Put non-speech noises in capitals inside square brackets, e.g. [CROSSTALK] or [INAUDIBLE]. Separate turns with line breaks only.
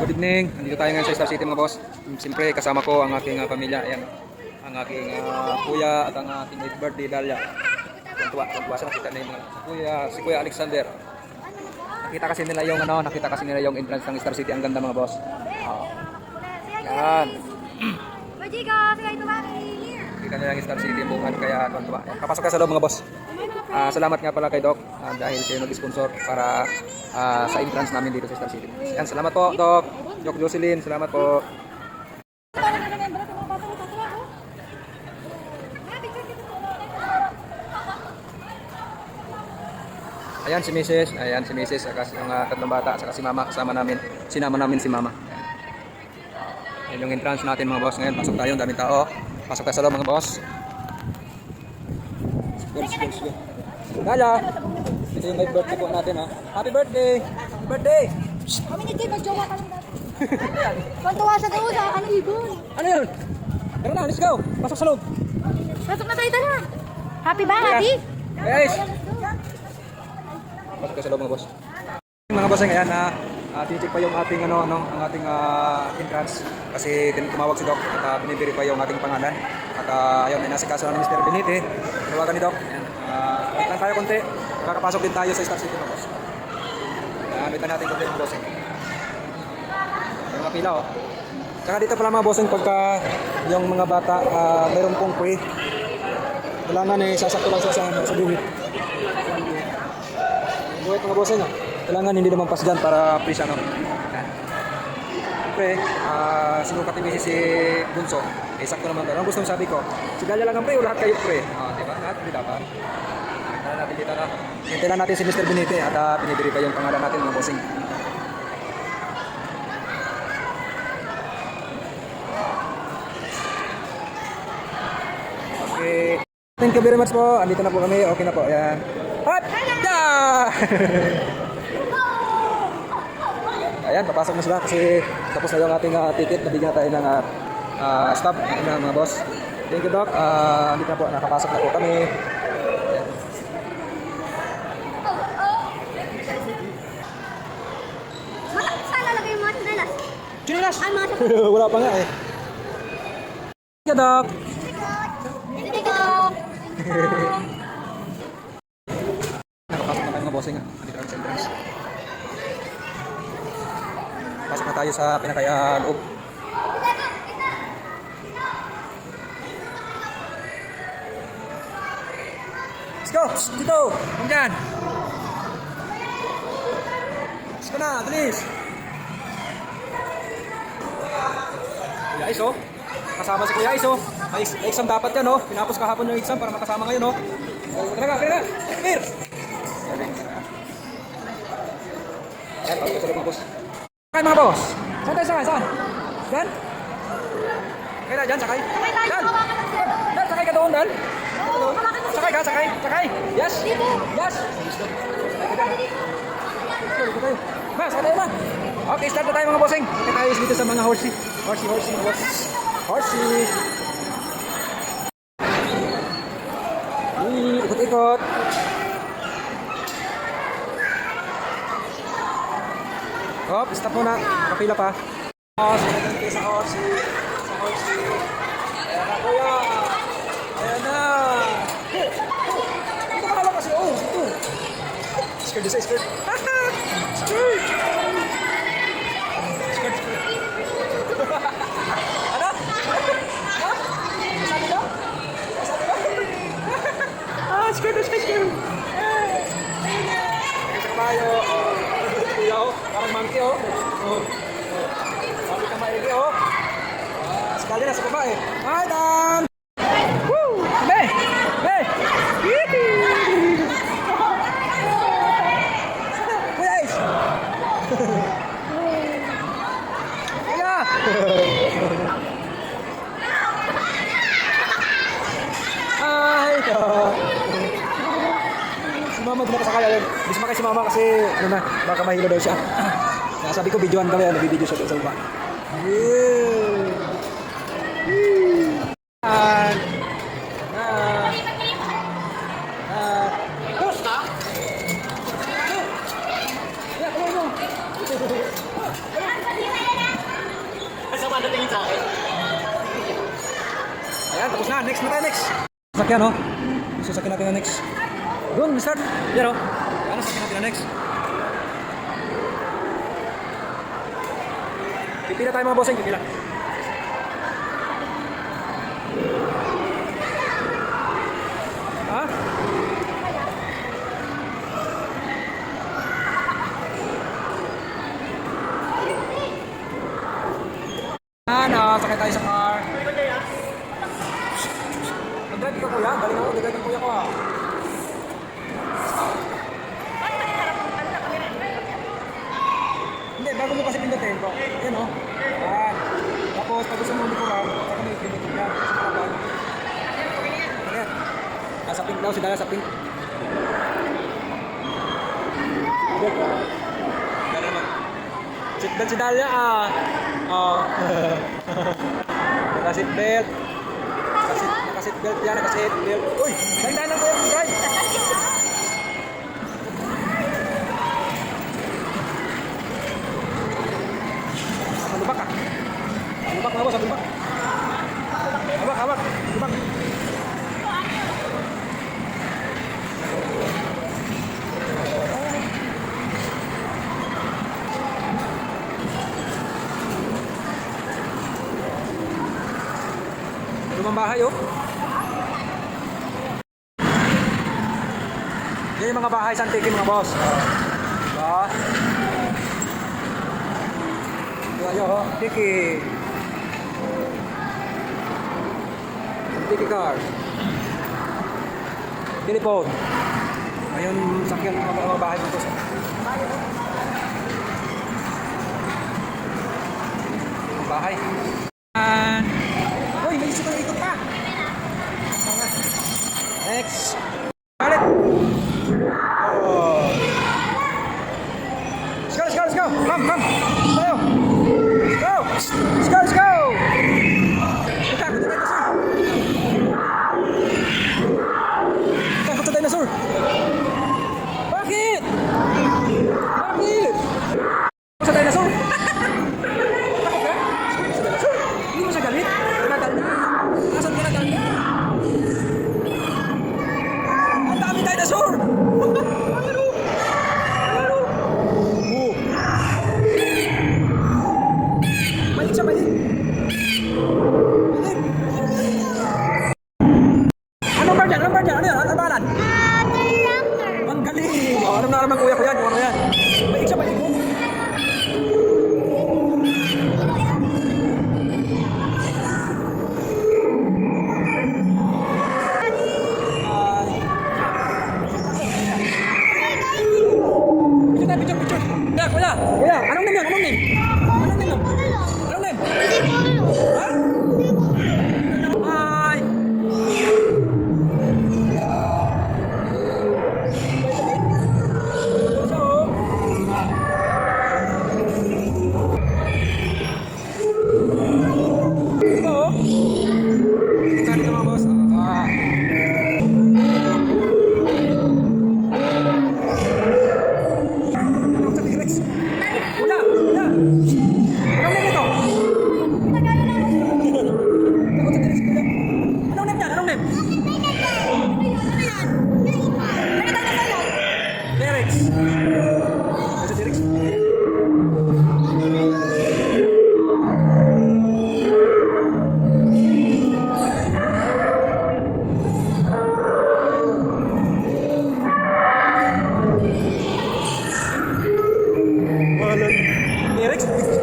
Good evening. Nandito tayo ngayon sa Star City mga boss. Siyempre kasama ko ang aking ah, pamilya. Ayan. Ang aking ah, kuya at ang aking late birthday Dalia. Tuntua, tuntua sa nakita na yung mga kuya, si Kuya Alexander. Nakita kasi nila yung ano, nakita kasi nila yung entrance ng Star City. Ang ganda mga boss. Oh. Yan. Nakita nila yung Star City bukan kaya tuntua. Ayan, Papasok ka sa loob mga boss. Ah, salamat nga pala kay Doc ah, dahil siya yung nag-sponsor para ah, sa entrance namin dito sa Star City. Yan, salamat po Doc. Doc Jocelyn, salamat po. Ayan si Mrs. Ayan si Mrs. Saka si mga tatlong bata. Saka si Mama. Kasama namin. Sinama namin si Mama. Ayan yung entrance natin mga boss ngayon. Pasok tayo. Daming tao. Pasok tayo sa loob mga boss. Go, go, go. Lala! Ito yung live birthday po natin ha. Happy birthday! Birthday!
Kami ni Tim, magjowa ka lang natin. Kontuwa siya doon sa ano ibon.
Ano yun? Tara na, let's go! Pasok sa loob!
Pasok na tayo tara. Happy ba, happy?
Guys! Pasok tayo sa loob mga boss. Mga boss, ngayon na uh, titik pa yung ating ano ano ang ating ah, entrance. Kasi tumawag si Doc at uh, binibiri pa yung ating pangalan. At uh, ayun inasikaso na ni Mr. Benite. Tawagan ni Doc. Uh, wait lang tayo konti. Kakapasok din tayo sa Star City boss uh, wait lang natin konti mga bossing. Yung mga pila oh. Tsaka dito pala mga bossing pagka yung mga bata uh, mayroon pong free kailangan eh sasakto lang siya sa, sa buhit buhit mga bossing ah kailangan hindi lumampas dyan para free siya no Yan. Siyempre, ah sinukat ni si Bunso eh sakto naman to ang gusto sabi ko si Dalia lang ang pre o lahat kayo pre ah di ba lahat hindi dapat Hintayin natin dito na hintayin natin si Mr. Benite at uh, pinibiri pa yung pangalan natin mga bossing Okay. Thank you very much po. Andito na po kami. Okay na po. Ayan. Hot! Yeah! [LAUGHS] Ayan, papasok na sila kasi tapos na yung ating ah, ticket. Nabigyan na tayo ng ah, ah, stop ng mga boss. Thank you, Doc. Ah, andito na po. Nakapasok na po kami. Ayan.
Chinelas? Ay, mga
Wala pa nga eh. Thank you, Doc.
Sige [LAUGHS] ko.
Nakapasok na tayo mga bossing. ah. Andito kami sa entrance. Pasok na tayo sa pinakaya loob. Let's go! Dito! Dyan! Let's go na! Bilis! Kuya Iso. Kasama si Kuya Iso. May ex- exam dapat yan, oh. Pinapos kahapon yung exam para makasama ngayon, oh. Tara ka, tara ka! Mir! Ayan, pasok sa loob mga boss. Sakay mga boss! Saan tayo sakay? Saan? Diyan? Sakay na, dyan, sakay.
Sakay tayo, sir.
Dyan, sakay ka doon,
ng
Sakay ka, sakay, sakay. Yes. Yes. Ma, sakay tayo ma. Okay, start na tayo mga bossing. Sakay tayo dito sa mga horsey. Horsey, horsey, boss. Horsey. Hop, stop muna. Kapila pa. Tayo sa horsey. Sa horsey. Ayan na, kuya. Ayan na. Ka lang kasi, oh, ito. Skirt, isa, skirt. [LAUGHS] Skirt, Sekali na sa eh. Hi, Dan! Woo! Be! Be! Kuya Ace! Kuya! Ay! Si Mama nakasakay ayun. Di sumakay si Mama kasi ano na, baka mahilo daw siya. Kaya sabi ko videoan kami, nabibideo siya doon sa. Yeah! Yan. Na. Na. Tos ka? Yeah, come on, come on.
nakatingin sa akin.
Ayan, tapos na. Next na tayo, next. Sakyan, oh. Sasakyan natin na next. Doon, start. Yan, oh. Ano, sakyan natin na next. Pipila tayo mga bossing, pipila. Ha? Ano, sakay tayo sa car. Nag-drive ka kuya? Galing ako, nag-drive ang kuya ko ah. Hindi, bago mo kasi pindutin ko. Yan o. Yan. Tapos, pag gusto mo likuran, saka may pindutin yan. Sa. Ayan. Nasa pink daw, si Dala sa pink. Dala naman. Si Dalia ah. Oh. [LAUGHS] Naka-seatbelt. Naka-seat, naka-seatbelt yan, naka-seatbelt. Uy, ganda ng kuya, bahay oh. Yung mga bahay sa Antique mga boss. Diba? Diba yun oh, Tiki. Tiki car. Telephone. Ayun, sakyan mga bahay mga boss. Bahay. Alex. dinleyerek